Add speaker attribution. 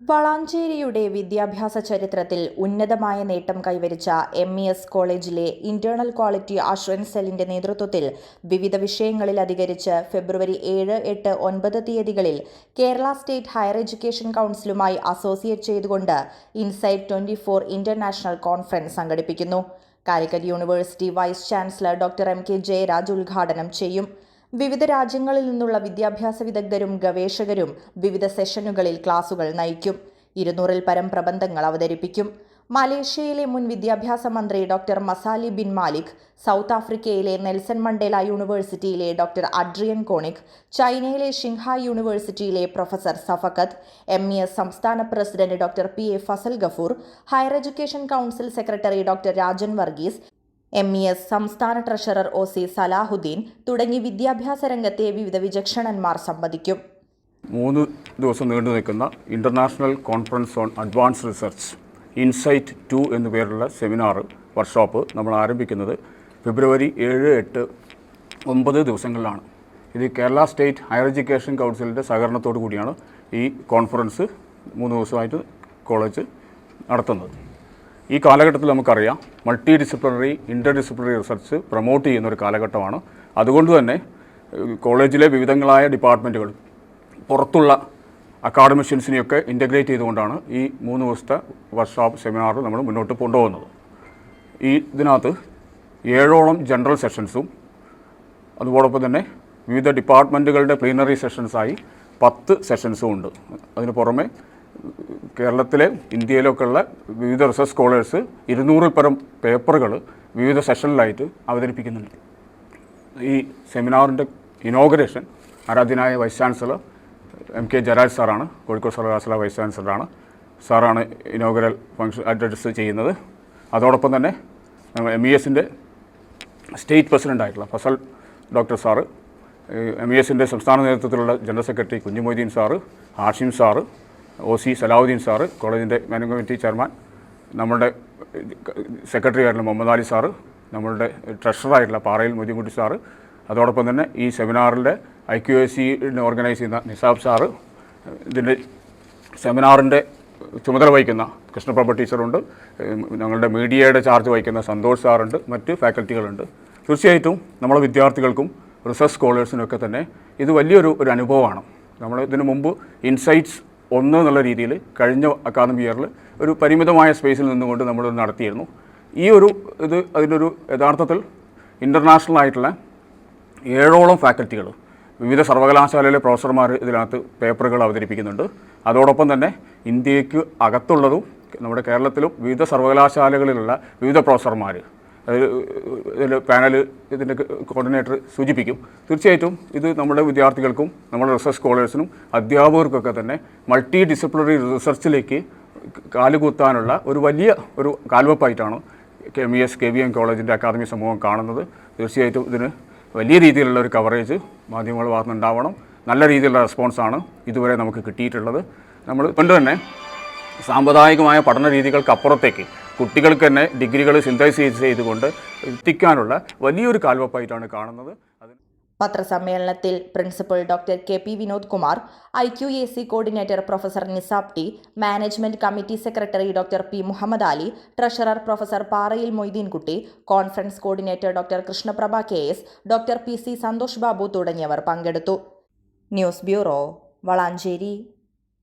Speaker 1: വളാഞ്ചേരിയുടെ വിദ്യാഭ്യാസ ചരിത്രത്തിൽ ഉന്നതമായ നേട്ടം കൈവരിച്ച എം ഇ എസ് കോളേജിലെ ഇന്റേണൽ ക്വാളിറ്റി അഷുറൻസ് സെല്ലിന്റെ നേതൃത്വത്തിൽ വിവിധ വിഷയങ്ങളിൽ അധികരിച്ച് ഫെബ്രുവരി ഏഴ് എട്ട് ഒൻപത് തീയതികളിൽ കേരള സ്റ്റേറ്റ് ഹയർ എഡ്യൂക്കേഷൻ കൗൺസിലുമായി അസോസിയേറ്റ് ചെയ്തുകൊണ്ട് insight twenty four international conference സംഘടിപ്പിക്കുന്നു. Calicut university vice chancellor doctor M K Jayaraj ഉദ്ഘാടനം ചെയ്യും. വിവിധ രാജ്യങ്ങളിൽ നിന്നുള്ള വിദ്യാഭ്യാസ വിദഗ്ധരും ഗവേഷകരും വിവിധ സെഷനുകളിൽ ക്ലാസുകൾ നയിക്കും. ഇരുന്നൂറിൽ പരം പ്രബന്ധങ്ങൾ അവതരിപ്പിക്കും. മലേഷ്യയിലെ മുൻ വിദ്യാഭ്യാസ മന്ത്രി doctor Maszlee bin Malik South ആഫ്രിക്കയിലെ നെൽസൺ മണ്ടേല യൂണിവേഴ്സിറ്റിയിലെ ഡോക്ടർ അഡ്രിയൻ കോണിക് ചൈനയിലെ ഷിങ്ഹായ് യൂണിവേഴ്സിറ്റിയിലെ professor Safakkath M E S സംസ്ഥാന president doctor P A Fazal Gafoor higher education council secretary doctor Rajan Varghese M E S സംസ്ഥാന treasurer O C Salahuddin തുടങ്ങി വിദ്യാഭ്യാസ രംഗത്തെ വിവിധ വിചക്ഷണന്മാർ സംവദിക്കും.
Speaker 2: മൂന്ന് ദിവസം നീണ്ടു നിൽക്കുന്ന international conference on advance research insight two എന്നു പേരുള്ള സെമിനാർ വർക്ക്ഷോപ്പ് നമ്മൾ ആരംഭിക്കുന്നത് ഫെബ്രുവരി ഏഴ് എട്ട് ഒമ്പത് ദിവസങ്ങളിലാണ്. ഇത് കേരള സ്റ്റേറ്റ് ഹയർ എഡ്യൂക്കേഷൻ കൗൺസിലിന്റെ സഹകരണത്തോടു കൂടിയാണ് ഈ കോൺഫറൻസ് മൂന്ന് ദിവസമായിട്ട് കോളേജ് നടത്തുന്നത്. ഈ കാലഘട്ടത്തിൽ നമുക്കറിയാം multi disciplinary inter disciplinary research promote ചെയ്യുന്ന ഒരു കാലഘട്ടമാണ്. അതുകൊണ്ട് തന്നെ കോളേജിലെ വിവിധങ്ങളായ ഡിപ്പാർട്ട്മെന്റുകൾ പുറത്തുള്ള അക്കാഡമിഷ്യൻസിനെയൊക്കെ ഇന്റഗ്രേറ്റ് ചെയ്തുകൊണ്ടാണ് ഈ മൂന്ന് ദിവസത്തെ വർക്ക്ഷോപ്പ് സെമിനാർ നമ്മൾ മുന്നോട്ട് കൊണ്ടുപോകുന്നത്. ഈ ഇതിനകത്ത് ഏഴോളം ജനറൽ സെഷൻസും അതോടൊപ്പം തന്നെ വിവിധ ഡിപ്പാർട്ട്മെന്റുകളുടെ പ്ലീനറി സെഷൻസായി പത്ത് സെഷൻസും ഉണ്ട്. അതിന് പുറമെ കേരളത്തിലെ ഇന്ത്യയിലൊക്കെ ഉള്ള വിവിധ റിസർച്ച് സ്കോളേഴ്സ് ഇരുന്നൂറിൽ പരം പേപ്പറുകൾ വിവിധ സെഷനിലായിട്ട് അവതരിപ്പിക്കുന്നുണ്ട്. ഈ സെമിനാറിന്റെ ഇനോഗ്രേഷൻ ആരാധ്യനായ vice chancellor M K Jayaraj സാറാണ് കോഴിക്കോട് സർവകലാശാല വൈസ് ചാൻസലറാണ്. സാറാണ് ഇനോഗ്രൽ ഫംഗ്ഷൻ അഡ്രസ് ചെയ്യുന്നത്. അതോടൊപ്പം തന്നെ എം ഇ എസിന്റെ state പ്രസിഡന്റായിട്ടുള്ള Fazal doctor sir M E എസിന്റെ സംസ്ഥാന നേതൃത്വത്തിലുള്ള general secretary Kunjumoideen sir Hashim sir O C Salahudheen sir കോളേജിന്റെ മാനേജിംഗ് കമ്മിറ്റി ചെയർമാൻ നമ്മളുടെ സെക്രട്ടറി ആയിട്ടുള്ള മുഹമ്മദ് അലി സാറ് നമ്മളുടെ ട്രഷറായിട്ടുള്ള പാറയിൽ മൊയ്തീൻകുട്ടി സാറ് അതോടൊപ്പം തന്നെ ഈ സെമിനാറിന്റെ I Q S C organise ചെയ്യുന്ന നിസാബ് സാറ് ഇതിന്റെ സെമിനാറിന്റെ ചുമതല വഹിക്കുന്ന കൃഷ്ണപ്രഭ ടീച്ചറുണ്ട് ഞങ്ങളുടെ മീഡിയയുടെ ചാർജ് വഹിക്കുന്ന സന്തോഷ് സാറുണ്ട് മറ്റ് ഫാക്കൽറ്റികളുണ്ട്. തീർച്ചയായിട്ടും നമ്മളെ വിദ്യാർത്ഥികൾക്കും റിസർച്ച് സ്കോളേഴ്സിനൊക്കെ തന്നെ ഇത് വലിയൊരു ഒരു അനുഭവമാണ്. നമ്മൾ ഇതിനു മുമ്പ് ഇൻസൈറ്റ്സ് ഒന്ന് എന്നുള്ള രീതിയിൽ കഴിഞ്ഞ അക്കാദമിക് ഇയറിൽ ഒരു പരിമിതമായ സ്പേസിൽ നിന്നുകൊണ്ട് നമ്മൾ നടത്തിയിരുന്നു. ഈ ഒരു ഇത് അതിനൊരു യഥാർത്ഥത്തിൽ ഇന്റർനാഷണൽ ആയിട്ടുള്ള ഏഴോളം ഫാക്കൽറ്റികൾ വിവിധ സർവകലാശാലയിലെ പ്രൊഫസർമാർ ഇതിനകത്ത് പേപ്പറുകൾ അവതരിപ്പിക്കുന്നുണ്ട്. അതോടൊപ്പം തന്നെ ഇന്ത്യയ്ക്ക് അകത്തുള്ളതും നമ്മുടെ കേരളത്തിലും വിവിധ സർവകലാശാലകളിലുള്ള വിവിധ പ്രൊഫസർമാർ ഇതിൽ പാനൽ ഇതിന്റെ കോർഡിനേറ്റർ സൂചിപ്പിക്കും. തീർച്ചയായിട്ടും ഇത് നമ്മുടെ വിദ്യാർത്ഥികൾക്കും നമ്മുടെ റിസർച്ച് സ്കോളേഴ്സിനും അധ്യാപകർക്കൊക്കെ തന്നെ മൾട്ടി ഡിസിപ്ലിനറി റിസർച്ചിലേക്ക് കാലുകുത്താനുള്ള ഒരു വലിയ ഒരു കാൽവെപ്പായിട്ടാണ് M E S K V M കോളേജിന്റെ അക്കാദമി സമൂഹം കാണുന്നത്. തീർച്ചയായിട്ടും ഇതിന് വലിയ രീതിയിലുള്ള ഒരു കവറേജ് മാധ്യമങ്ങൾ ഭാഗത്തുനിന്നുണ്ടാവണം നല്ല രീതിയിലുള്ള റെസ്പോൺസാണ് ഇതുവരെ നമുക്ക് കിട്ടിയിട്ടുള്ളത്. നമ്മൾ കൊണ്ട് തന്നെ സാമ്പ്രദായികമായ പഠന രീതികൾക്കപ്പുറത്തേക്ക് കുട്ടികൾക്ക് തന്നെ ഡിഗ്രികൾ സിന്തസൈസ് ചെയ്തുകൊണ്ട് എത്തിക്കാനുള്ള വലിയൊരു കാൽവപ്പായിട്ടാണ് കാണുന്നത്.
Speaker 1: പത്രസമ്മേളനത്തിൽ principal doctor K P Vinod Kumar I Q A C coordinator professor Nisab T management committee secretary doctor P Muhammad Ali treasurer professor Parayil Moideenkutty conference coordinator doctor Krishnaprabha K S doctor P C Santhosh Babu തുടങ്ങിയവർ പങ്കെടുത്തു. News bureau Valanchery.